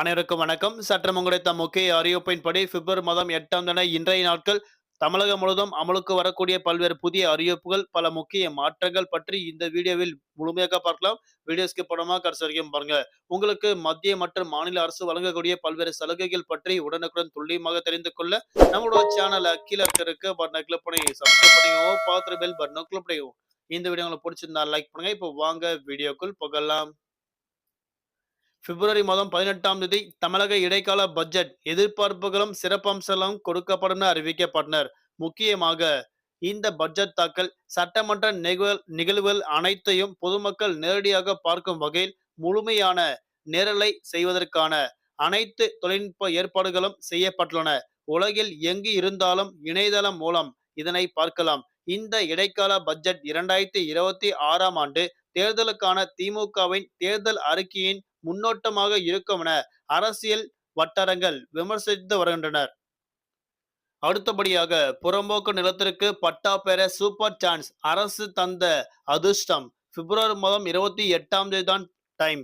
அனைவருக்கும் வணக்கம். சற்றம் கிடைத்த முக்கிய அறிவிப்பின்படி பிப்ரவரி மாதம் எட்டாம் தின இன்றைய நாட்கள் தமிழகம் முழுவதும் அமலுக்கு வரக்கூடிய பல்வேறு புதிய அறிவிப்புகள் பல முக்கிய மாற்றங்கள் பற்றி இந்த வீடியோவில் முழுமையாக பார்க்கலாம். வீடியோஸ்க்கு ஸ்கிப் கடைசி வரைக்கும் பாருங்க. உங்களுக்கு மத்திய மற்றும் மாநில அரசு வழங்கக்கூடிய பல்வேறு சலுகைகள் பற்றி உடனுக்குடன் துல்லியமாக தெரிந்து கொள்ள நம்மளோட சேனலை கீழே இருக்கிறதுக்கு பட்டனை கிளிக் பண்ணி சப்ஸ்கிரைப் பண்ணிக்கோ பாத்திர பெல் பட்டனை கிளிக் பண்ணிக்கோ இந்த வீடியோ உங்களுக்கு பிடிச்சிருந்தா லைக் பண்ணுங்க. இப்போ வாங்க வீடியோக்குள் போகலாம். பிப்ரவரி மாதம் பதினெட்டாம் தேதி தமிழக இடைக்கால பட்ஜெட் எதிர்பார்ப்புகளும் சிறப்பம்சங்களும் கொடுக்கப்படும் அறிவிக்கப்பட்டனர். முக்கியமாக இந்த பட்ஜெட் தாக்கல் சட்டமன்ற நிகழ் நிகழ்வுகள் அனைத்தையும் பொதுமக்கள் நேரடியாக பார்க்கும் வகையில் முழுமையான நேரலை செய்வதற்கான அனைத்து தொழில்நுட்ப ஏற்பாடுகளும் செய்யப்பட்டுள்ளன. உலகில் எங்கு இருந்தாலும் இணையதளம் மூலம் இதனை பார்க்கலாம். இந்த இடைக்கால பட்ஜெட் இரண்டாயிரத்தி இருபத்தி ஆறாம் ஆண்டு தேர்தலுக்கான திமுகவின் தேர்தல் அறிக்கையின் முன்னோட்டமாக இருக்கும் என அரசியல் வட்டாரங்கள் விமர்சித்து வருகின்றனர். அடுத்தபடியாக புறம்போக்கு நிலத்திற்கு பட்டா பெற சூப்பர் சான்ஸ் அரசு தந்த அதிர்ஷ்டம். பிப்ரவரி மாதம் இருபத்தி எட்டாம் தேதி தான் டைம்.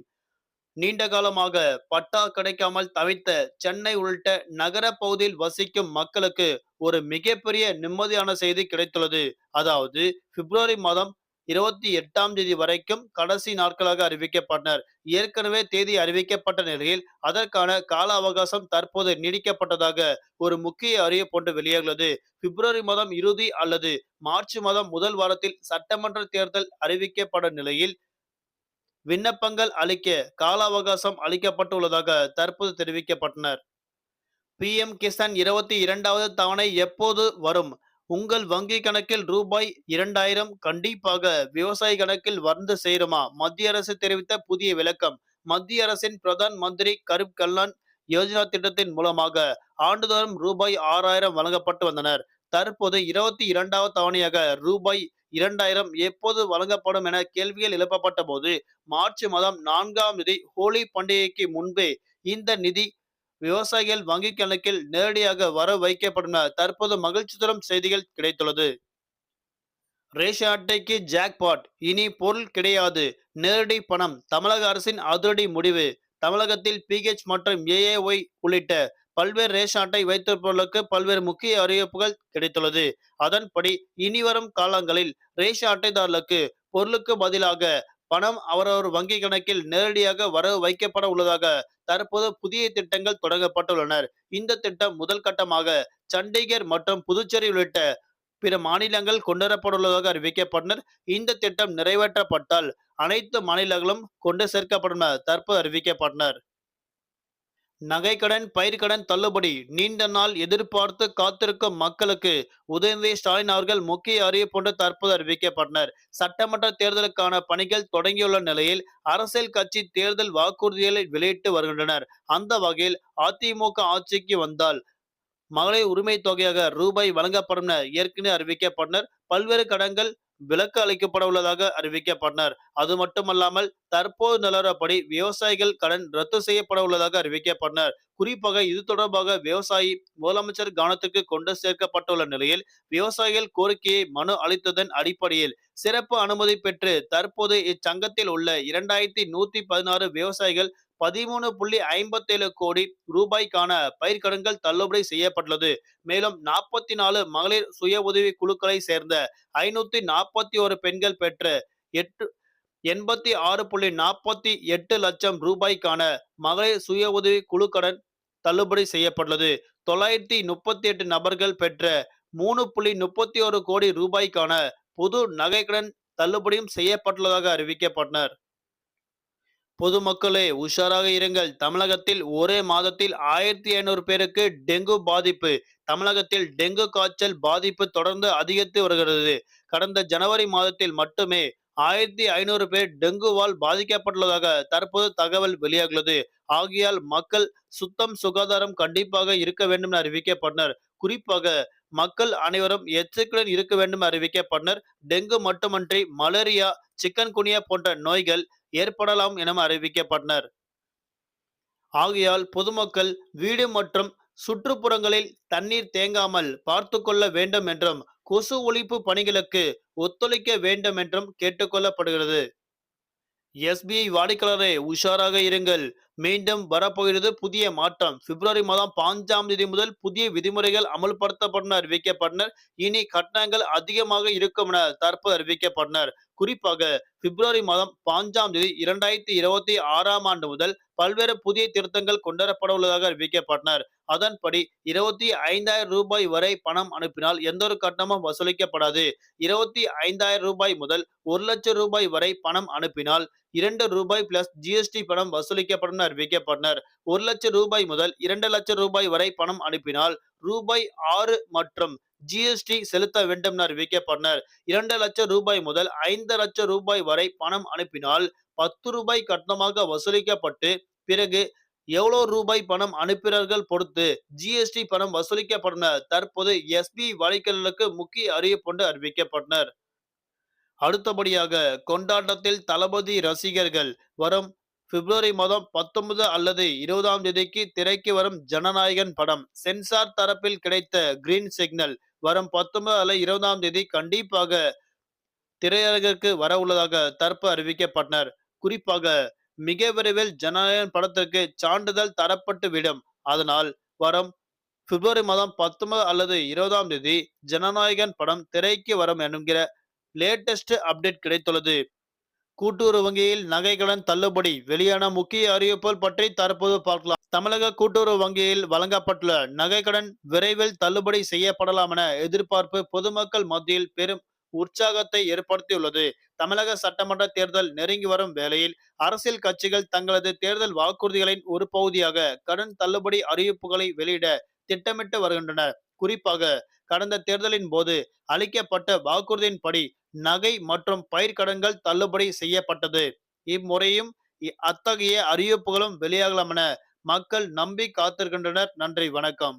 நீண்ட காலமாக பட்டா கிடைக்காமல் தவித்த சென்னை உள்ளிட்ட நகர பகுதியில் வசிக்கும் மக்களுக்கு ஒரு மிகப்பெரிய நிம்மதியான செய்தி கிடைத்துள்ளது. அதாவது பிப்ரவரி மாதம் இருபத்தி எட்டாம் தேதி வரைக்கும் கடைசி நாட்களாக அறிவிக்கப்பட்டனர். ஏற்கனவே தேதி அறிவிக்கப்பட்ட நிலையில் அதற்கான கால அவகாசம் தற்போது நீடிக்கப்பட்டதாக ஒரு முக்கிய அறிவிப்பு ஒன்று வெளியாகிறது பிப்ரவரி மாதம் இறுதி அல்லது மார்ச் மாதம் முதல் வாரத்தில் சட்டமன்ற தேர்தல் அறிவிக்கப்பட்ட நிலையில் விண்ணப்பங்கள் அளிக்க கால அவகாசம் அளிக்கப்பட்டுள்ளதாக தற்போது தெரிவிக்கப்பட்டனர். பி. எம். கிசான் இருபத்தி இரண்டாவது தவணை எப்போது வரும்? உங்கள் வங்கி கணக்கில் ரூபாய் இரண்டாயிரம் கண்டிப்பாக விவசாய கணக்கில் வந்து சேருமா? மத்திய அரசு தெரிவித்த புதிய விளக்கம். மத்திய அரசின் பிரதான் மந்திரி கருப் கல்லான் யோஜனா திட்டத்தின் மூலமாக ஆண்டுதோறும் ரூபாய் ஆறாயிரம் வழங்கப்பட்டு வந்தனர். தற்போது இருபத்தி இரண்டாவது தவணையாக ரூபாய் இரண்டாயிரம் எப்போது வழங்கப்படும் என கேள்விகள் எழுப்பப்பட்ட போது மார்ச் மாதம் நான்காம் தேதி ஹோலி பண்டிகைக்கு முன்பே இந்த நிதி விவசாயிகள் வங்கி கணக்கில் நேரடியாக வர வைக்கப்படும் என தற்போது மகிழ்ச்சி தரும் செய்திகள் கிடைத்துள்ளது. ரேஷன் அட்டைக்கு ஜாக்பாட் இனி பொருள் கிடையாது. நேரடி பணம். தமிழக அரசின் அதிரடி முடிவு. தமிழகத்தில் பிஹெச் மற்றும் ஏஏஒய் உள்ளிட்ட பல்வேறு ரேஷன் அட்டை வைத்திருப்பவர்களுக்கு பல்வேறு முக்கிய அறிவிப்புகள் கிடைத்துள்ளது. அதன்படி இனிவரும் காலங்களில் ரேஷன் அட்டைதாரர்களுக்கு பொருளுக்கு பதிலாக பணம் அவரவர் வங்கி கணக்கில் நேரடியாக வரவு வைக்கப்பட உள்ளதாக தற்போது புதிய திட்டங்கள் தொடங்கப்பட்டுள்ளனர். இந்த திட்டம் முதல் கட்டமாக சண்டிகர் மற்றும் புதுச்சேரி உள்ளிட்ட பிற மாநிலங்கள் கொண்டுவரப்பட்டுள்ளதாக அறிவிக்கப்பட்டனர். இந்த திட்டம் நிறைவேற்றப்பட்டால் அனைத்து மாநிலங்களும் கொண்டு சேர்க்கப்படும் தற்போது அறிவிக்கப்பட்டனர். நகைக்கடன் பயிர்க்கடன் தள்ளுபடி. நீண்ட நாள் எதிர்பார்த்து காத்திருக்கும் மக்களுக்கு உதயநிதி ஸ்டாலின் அவர்கள் முக்கிய அறிவிப்பு தற்போது அறிவிக்கப்பட்டனர். சட்டமன்ற தேர்தலுக்கான பணிகள் தொடங்கியுள்ள நிலையில் அரசியல் கட்சி தேர்தல் வாக்குறுதிகளை வெளியிட்டு வருகின்றனர். அந்த வகையில் அதிமுக ஆட்சிக்கு வந்தால் மகளிர் உரிமை தொகையாக ரூபாய் வழங்கப்படும் என ஏற்கனவே அறிவிக்கப்பட்டனர். பல்வேறு கடன்கள் விலக்கு அளிக்கப்பட உள்ளதாக அறிவிக்கப்பட்டனர். அது மட்டுமல்லாமல் தற்போது நிலவரப்படி விவசாயிகள் கடன் ரத்து செய்யப்பட உள்ளதாக அறிவிக்கப்பட்டனர். குறிப்பாக இது தொடர்பாக விவசாயி முதலமைச்சர் கவனத்துக்கு கொண்டு சேர்க்கப்பட்டுள்ள நிலையில் விவசாயிகள் கோரிக்கையை மனு அளித்ததன் அடிப்படையில் சிறப்பு அனுமதி பெற்று தற்போது இச்சங்கத்தில் உள்ள இரண்டாயிரத்தி நூத்தி பதினாறு விவசாயிகள் பதிமூணு புள்ளி ஐம்பத்தேழு கோடி ரூபாய்க்கான பயிர்க்கடன்கள் தள்ளுபடி செய்யப்பட்டுள்ளது. மேலும் நாற்பத்தி நாலு மகளிர் சுய உதவி குழுக்களை சேர்ந்த ஐநூத்தி நாற்பத்தி ஒரு பெண்கள் பெற்ற எட்டு எண்பத்தி ஆறு புள்ளி நாற்பத்தி எட்டு லட்சம் ரூபாய்க்கான மகளிர் சுய உதவி குழு கடன் தள்ளுபடி செய்யப்பட்டுள்ளது. தொள்ளாயிரத்தி முப்பத்தி எட்டு நபர்கள் பெற்ற மூணு புள்ளி முப்பத்தி ஒரு கோடி ரூபாய்க்கான புது நகைக்கடன் தள்ளுபடியும் செய்யப்பட்டுள்ளதாக அறிவிக்கப்பட்டனர். பொதுமக்களே உஷாராக இருங்கள். தமிழகத்தில் ஒரே மாதத்தில் ஆயிரத்தி ஐநூறு பேருக்கு டெங்கு பாதிப்பு. தமிழகத்தில் டெங்கு காய்ச்சல் பாதிப்பு தொடர்ந்து அதிகரித்து வருகிறது. கடந்த ஜனவரி மாதத்தில் மட்டுமே ஆயிரத்தி ஐநூறு பேர் டெங்குவால் பாதிக்கப்பட்டுள்ளதாக தற்போது தகவல் வெளியாகியுள்ளது. ஆகியால் மக்கள் சுத்தம் சுகாதாரம் கண்டிப்பாக இருக்க வேண்டும் என அறிவிக்கப்பட்டனர். குறிப்பாக மக்கள் அனைவரும் எச்சரிக்கையுடன் இருக்க வேண்டும் அறிவிக்கப்பட்டனர் டெங்கு மட்டுமன்றி மலேரியா சிக்கன் குனியா போன்ற நோய்கள் ஏற்படலாம் எனவும் அறிவிக்கப்பட்டனர் ஆகையால் பொதுமக்கள் வீடு மற்றும் சுற்றுப்புறங்களில் தண்ணீர் தேங்காமல் பார்த்து கொள்ள வேண்டும் என்றும் கொசு ஒழிப்பு பணிகளுக்கு ஒத்துழைக்க வேண்டும் என்றும் கேட்டுக்கொள்ளப்படுகிறது எஸ்பிஐ வாடிக்கையாளரே உஷாராக இருங்கள். மீண்டும் வரப்போகிறது புதிய மாற்றம். பிப்ரவரி மாதம் பாஞ்சாம் தேதி முதல் புதிய விதிமுறைகள் அமல்படுத்தப்பட்டனர் அறிவிக்கப்பட்டனர் இனி கட்டணங்கள் அதிகமாக இருக்கும் என தற்போது அறிவிக்கப்பட்டனர். குறிப்பாக பிப்ரவரி மாதம் பாஞ்சாம் தேதி இரண்டாயிரத்தி இருபத்தி ஆறாம் ஆண்டு முதல் பல்வேறு புதிய திருத்தங்கள் கொண்டுவரப்பட உள்ளதாக அறிவிக்கப்பட்டனர். அதன்படி இருபத்தி ஐந்தாயிரம் ரூபாய் வரை பணம் அனுப்பினால் எந்த ஒரு கட்டணமும் வசூலிக்கப்படாது. இருபத்தி ஐந்தாயிரம் ரூபாய் முதல் ஒரு லட்சம் ரூபாய் வரை பணம் அனுப்பினால் இரண்டு ரூபாய் பிளஸ் ஜிஎஸ்டி பணம் வசூலிக்கப்படும் அறிவிக்கப்பட்டனர். ஒரு லட்சம் ரூபாய் முதல் இரண்டு லட்சம் ரூபாய் வரை பணம் அனுப்பினால் ரூபாய் ஆறு மற்றும் ஜிஎஸ்டி செலுத்த வேண்டும் என அறிவிக்கப்பட்டனர். இரண்டு லட்சம் ரூபாய் முதல் ஐந்து லட்சம் ரூபாய் வரை பணம் அனுப்பினால் பத்து ரூபாய் கட்டணமாக வசூலிக்கப்பட்டு பிறகு எவ்வளவு ரூபாய் பணம் அனுப்பினார்கள் பொறுத்து ஜிஎஸ்டி பணம் வசூலிக்கப்பட்டனர் தற்போது எஸ்பி வலைக்கல்களுக்கு முக்கிய அறிவிப்பு அறிவிக்கப்பட்டனர். அடுத்தபடியாக கொண்டாட்டத்தில் தளபதி ரசிகர்கள் வரும் பிப்ரவரி மாதம் பத்தொன்பது அல்லது இருபதாம் தேதிக்கு திரைக்கு வரும் ஜனநாயகன் படம் சென்சார் தரப்பில் கிடைத்த கிரீன் சிக்னல் வரும் பத்தொன்பது அல்லது இருபதாம் தேதி கண்டிப்பாக திரையரங்கிற்கு வர உள்ளதாக தற்ப அறிவிக்கப்பட்டனர். குறிப்பாக மிக விரைவில் ஜனநாயகன் படத்திற்கு சான்றிதழ் தரப்பட்டு விடும். அதனால் வரும் பிப்ரவரி மாதம் பத்தொன்பது அல்லது இருபதாம் தேதி ஜனநாயகன் படம் திரைக்கு வரும் என்கிற லேட்டஸ்ட் அப்டேட் கிடைத்துள்ளது. கூட்டுறவு வங்கியில் நகைக்கடன் தள்ளுபடி வெளியான முக்கிய அறிவிப்புகள் பற்றி தற்போது பார்க்கலாம். தமிழக கூட்டுறவு வங்கியில் வழங்கப்பட்டுள்ள நகைக்கடன் விரைவில் தள்ளுபடி செய்யப்படலாம் என எதிர்பார்ப்பு பொதுமக்கள் மத்தியில் பெரும் உற்சாகத்தை ஏற்படுத்தியுள்ளது. தமிழக சட்டமன்ற தேர்தல் நெருங்கி வரும் வேளையில் அரசியல் கட்சிகள் தங்களது தேர்தல் வாக்குறுதிகளின் ஒரு பகுதியாக கடன் தள்ளுபடி அறிவிப்புகளை வெளியிட திட்டமிட்டு வருகின்றனர் குறிப்பாக கடந்த தேர்தலின் போது அளிக்கப்பட்ட வாக்குறுதியின்படி நகை மற்றும் பயிர்க்கடன்கள் தள்ளுபடி செய்யப்பட்டது. இம்முறையும் அத்தகைய அறிவிப்புகளும் வெளியாகலாம் என மக்கள் நம்பி காத்திருக்கின்றனர். நன்றி வணக்கம்.